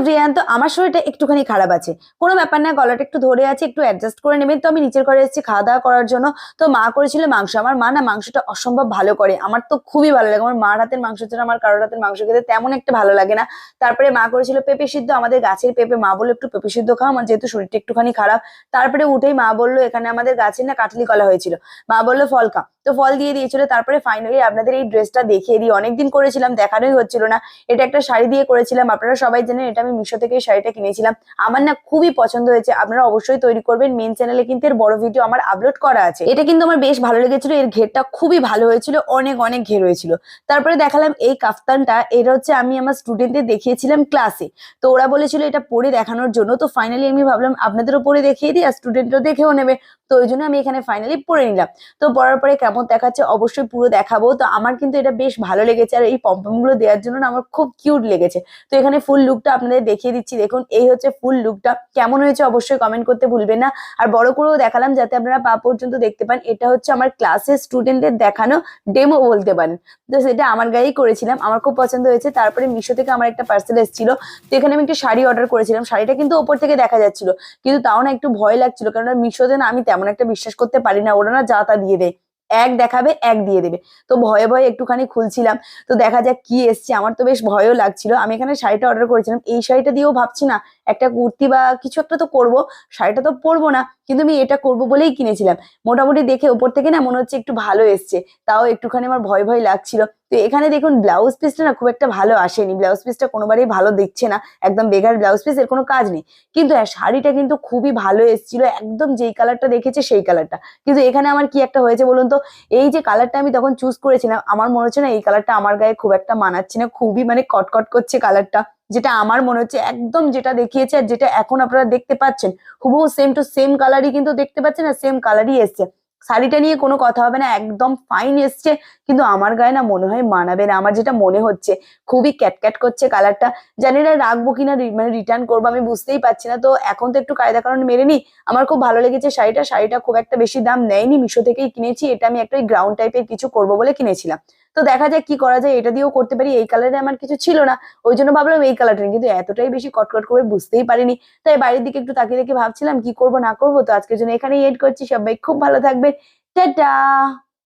Everyone তো আমার শরীরটা একটুখানি খারাপ আছে। কোনো ব্যাপার না, গলাটা একটু ধরে আছে, একটু অ্যাডজাস্ট করে নেবেন। তো আমি নিচের ঘরে এসেছি খাওয়া দাওয়া করার জন্য। তো মা করেছিল মাংস। আমার মা না মাংসটা অসম্ভব ভালো করে। আমার তো খুবই ভালো লাগে। আমার মার হাতের মাংস ছাড়া আমার কারোর হাতের মাংস খেতে তেমন একটা ভালো লাগে না। তারপরে মা করেছিল পেঁপে সিদ্ধ, আমাদের গাছের পেঁপে। মা বলল, একটু পেঁপে সিদ্ধ খাও, আমার যেহেতু শরীরটা একটুখানি খারাপ। তারপরে উঠেই মা বলল, এখানে আমাদের গাছে না কাটলি কলা হয়েছিল। মা বলল, ফল খা। তো ফল দিয়ে দিয়েছিল। তারপরে ফাইনালি আপনাদের এই ড্রেসটা দেখিয়ে দিই। অনেকদিন করেছিলাম, দেখানোই হচ্ছিল না। এটা একটা শাড়ি দিয়ে করেছিলাম। আপনারা সবাই জানেন, এটা মিশো থেকে এই শাড়িটা কিনেছিলাম। আমার না খুবই পছন্দ হয়েছে, আপনারা অবশ্যই তৈরি করবেন। মেন চ্যানেলে কিন্তু এর বড় ভিডিও আমার আপলোড করা আছে। এটা কিন্তু আমার বেশ ভালো লেগেছিল, এর ঘেরটা খুবই ভালো হয়েছিল, অনেক অনেক ঘের হয়েছিল। তারপরে দেখালাম এই কাফতানটা, এটা হচ্ছে আমি আমার স্টুডেন্টদের দেখিয়েছিলাম ক্লাসে তো ওরা বলেছিল এটা পরে দেখানোর জন্য, তো ফাইনালি আমি ভাবলাম আপনাদেরও পরে দেখিয়ে দিই, আর স্টুডেন্টও দেখেও নেবে। তো ওই জন্য আমি এখানে ফাইনালি পরে নিলাম। তো পরার পরে কেমন দেখাচ্ছে অবশ্যই পুরো দেখাবো। তো আমার কিন্তু এটা বেশ ভালো লেগেছে, আর এই পম্পমগুলো দেওয়ার জন্য আমার খুব কিউট লেগেছে। তো এখানে ফুল লুকটা আপনাদের দেখিয়ে দিচ্ছি। দেখুন, এই হচ্ছে ফুল লুকটা কেমন হয়েছে অবশ্যই কমেন্ট করতে ভুলবেন না। আর বড় করেও দেখালাম যাতে আপনারা পা পর্যন্ত দেখতে পান। এটা হচ্ছে আমার ক্লাসের স্টুডেন্টদের দেখানো ডেমো বলতে পারেন। তো সেটা আমার গায়েই করেছিলাম। আমার খুব পছন্দ হয়েছে। তারপরে মিশো থেকে আমার একটা পার্সেল এসেছিল। তো এখানে আমি একটা শাড়ি অর্ডার করেছিলাম। শাড়িটা কিন্তু ওপর থেকে দেখা যাচ্ছিল। কিন্তু তাও না একটু ভয় লাগছিল। কারণ মিশোতে না আমি তেমন একটা বিশ্বাস করতে পারি না। ওরা না যা তা দিয়ে দেয়। এক দেখাবে, এক দিয়ে দেবে। তো ভয়ে ভয়ে একটুখানি খুলছিলাম। তো দেখা যাক কি এসছে। আমার তো বেশ ভয়ও লাগছিল। আমি এখানে শাড়িটা অর্ডার করেছিলাম। এই শাড়িটা দিয়েও ভাবছি না, একটা কুর্তি বা কিছু একটা তো করব। শাড়িটা তো পরবো না, কিন্তু আমি এটা করব বলেই কিনেছিলাম। মোটামুটি দেখে ওপর থেকে না মনে হচ্ছে একটু ভালো এসছে। তাও একটুখানি আমার ভয় ভয় লাগছিল। তো এখানে দেখুন ব্লাউজ পিসটা না খুব একটা ভালো আসেনি। ব্লাউজ পিসটা কোনোবারই ভালো দিচ্ছে না। একদম বেকার ব্লাউজ পিস এর কোনো কাজ নেই। কিন্তু হ্যাঁ শাড়িটা কিন্তু খুবই ভালো এসেছিল। একদম যেই কালারটা দেখেছে সেই কালারটা কিন্তু এখানে আমার কি একটা হয়েছে বলুন তো? এই যে কালারটা আমি তখন চুজ করেছিলাম, আমার মনে হচ্ছে না এই কালারটা আমার গায়ে খুব একটা মানাচ্ছে না। খুবই মানে কটকট করছে কালারটা যেটা আমার মনে হচ্ছে একদম যেটা দেখিয়েছে আর যেটা এখন আপনারা দেখতে পাচ্ছেন। হুবহু সেম টু সেম কালারই কিন্তু দেখতে পাচ্ছেন আর সেম কালারই এসছে। শাড়িটা নিয়ে কোনো কথা হবে না, একদম ফাইন এসছে। কিন্তু আমার গায়ে না মনে হয় মানাবে না। আমার যেটা মনে হচ্ছে, খুবই ক্যাটক্যাট করছে কালারটা। জানি না রাখব কিনা মানে রিটার্ন করব, আমি বুঝতেই পারছি না। তো এখন তো একটু কায়দা কারণ মেরে নি আমার খুব ভালো লেগেছে শাড়িটা। শাড়িটা খুব একটা বেশি দাম নেয়নি, মিশো থেকেই কিনেছি। এটা আমি একটা ওই গ্রাউন্ড টাইপের কিছু করব বলে কিনেছিলাম। তো দেখা যাক কি করা যায়, এটা দিয়েও করতে পারি। এই কালারে আমার কিছু ছিল না। ওই জন্য ভাবলাম এই কালারটা কিন্তু এতটাই বেশি কটকট করে বুঝতেই পারিনি। তাই বাইরের দিকে একটু তাকিয়ে দেখে ভাবছিলাম কি করব, না করব। তো আজকের জন্য এখানেই এড করছি। সবাই খুব ভালো থাকবে ടാറ്റാ.